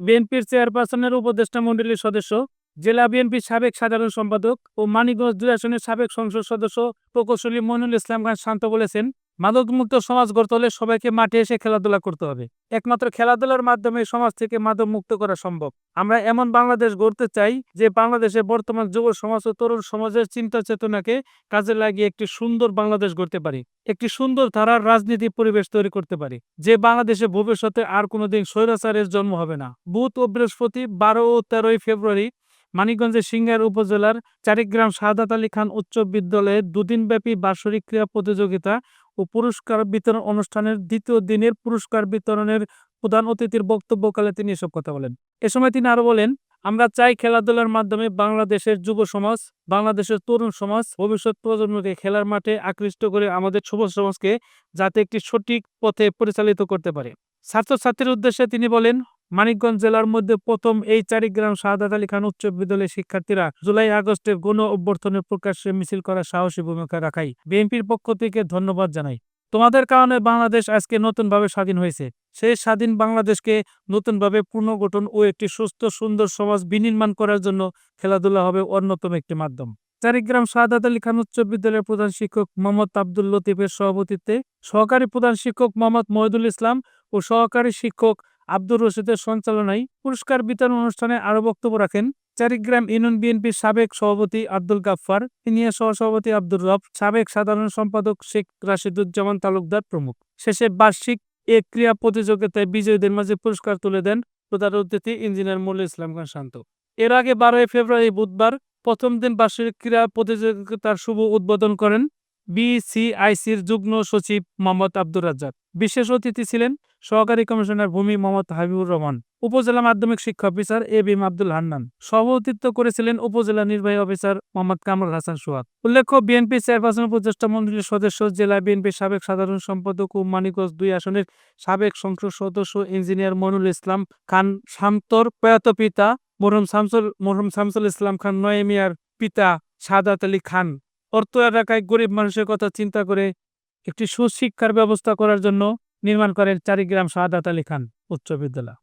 বিএনপির চেয়ারপারসনের উপদেষ্টা মণ্ডলীর সদস্য, জেলা বিএনপির সাবেক সাধারণ সম্পাদক ও মানিকগঞ্জ দুই আসনের সাবেক সংসদ সদস্য প্রকৌশলী মইনুল ইসলাম খান শান্ত বলেছেন মাদকমুক্ত সমাজ গড়তে হলে সবাইকে মাঠে এসে খেলাধুলা করতে হবে। একমাত্র খেলাধুলার মাধ্যমে সমাজ থেকে মাদক মুক্ত করা সম্ভব। আমরা এমন বাংলাদেশ গড়তে চাই যে বাংলাদেশে বর্তমান যুব সমাজ ও তরুণ সমাজের চিন্তা চেতনাকে কাজে লাগিয়ে একটি সুন্দর বাংলাদেশ গড়তে পারি। একটি সুন্দর ধারার রাজনীতি পরিবেশ তৈরি করতে পারি, যে বাংলাদেশে ভবিষ্যতে আর কোনোদিন স্বৈরাচারের জন্ম হবে না। বুধ ও বৃহস্পতি বারো ও তেরোই ফেব্রুয়ারি মানিকগঞ্জের সিঙ্গার উপজেলার চারিগ্রাম শাহাদাত আলী খান উচ্চ বিদ্যালয়ে দুদিনব্যাপী বার্ষিক ক্রীড়া প্রতিযোগিতা ও পুরস্কার বিতরণ অনুষ্ঠানের দ্বিতীয় দিনের পুরস্কার বিতরণের প্রধান অতিথির বক্তব্যকালে তিনি এসব কথা বলেন। এ সময় তিনি আরও বলেন, আমরা চাই খেলাধুলার মাধ্যমে বাংলাদেশের যুব সমাজ, বাংলাদেশের তরুণ সমাজ ভবিষ্যৎ প্রজন্মকে খেলার মাঠে আকৃষ্ট করে আমাদের যুব সমাজকে যাতে একটি সঠিক পথে পরিচালিত করতে পারে। ছাত্রছাত্রীর উদ্দেশ্যে তিনি বলেন মানিকগঞ্জ জেলার মধ্যে প্রথম এই চারিগ্রাম শাহাদাত আলী খান উচ্চ বিদ্যালয়ের শিক্ষার্থীরা জুলাই আগস্টের গণ অভ্যর্থনের প্রকাশ্যে মিছিল করার সাহসী ভূমিকা রাখাই বিএনপির পক্ষ থেকে ধন্যবাদ জানাই। তোমাদের কারণে বাংলাদেশ আজকে নতুনভাবে স্বাধীন হয়েছে। সেই স্বাধীন বাংলাদেশকে নতুনভাবে পুনর্গঠন ও একটি সুস্থ, সুন্দর সমাজ বিনির্মাণ করার জন্য খেলাধুলা হবে অন্যতম একটি মাধ্যম। চারিগ্রাম শাহাদাত আলী খান উচ্চ বিদ্যালয়ের প্রধান শিক্ষক মোহাম্মদ আব্দুল লতিফের সভাপতিত্বে সহকারী প্রধান শিক্ষক মোহাম্মদ মহিদুল ইসলাম ও সহকারী শিক্ষক আব্দুর রশিদের সঞ্চালনায় পুরস্কার বিতরণ অনুষ্ঠানে আরও বক্তব্য রাখেন চারিগ্রাম ইউনিয়ন বিএনপির সাবেক সভাপতি আব্দুল গাফফার, সিনিয়র সহসভাপতি আব্দুর রব, সাবেক সাধারণ সম্পাদক শেখ রাশিদুজ্জামান তালুকদার প্রমুখ। শেষে বার্ষিক এ ক্রীড়া প্রতিযোগিতায় বিজয়ীদের মাঝে পুরস্কার তুলে দেন প্রধান অতিথি ইঞ্জিনিয়ার মল্ল ইসলাম খান শান্ত। এর আগে বারোই ফেব্রুয়ারি বুধবার প্রথম দিন বার্ষিক ক্রীড়া প্রতিযোগিতার শুভ উদ্বোধন করেন বিসিআইসির যুগ্ম সচিব মোহাম্মদ আব্দুর রাজ্জাক। বিশেষ অতিথি ছিলেন সহকারী কমিশনার ভূমি মোহাম্মদ হাবিবুর রহমান, উপজেলা মাধ্যমিক শিক্ষা officer A B M Abdul Hannan. সভাপতিত্ব করেছিলেন উপজেলা নির্বাহী অফিসার মোহাম্মদ কামরুল হাসান সোহাগ। উল্লেখ্য, বিএনপি চেয়ারপারসন উপদেষ্টা মন্ডলীর সদস্য জেলা বিএনপির সাবেক সাধারণ সম্পাদক ও মানিকগঞ্জ দুই আসনের সাবেক সংসদ সদস্য ইঞ্জিনিয়ার মনুল ইসলাম খান শান্তর প্রয়াত পিতা মরহুম শামসুল মরহুম শামসুল ইসলাম খান নয়েমিয়ার পিতা সাদাত আলী খান। অর্থ এলাকায় গরিব মানুষের কথা চিন্তা করে একটি সুশিক্ষার ব্যবস্থা করার জন্য নির্মাণ করেন চারিগ্রাম শাহাদাত আলী খান উচ্চ বিদ্যালয়।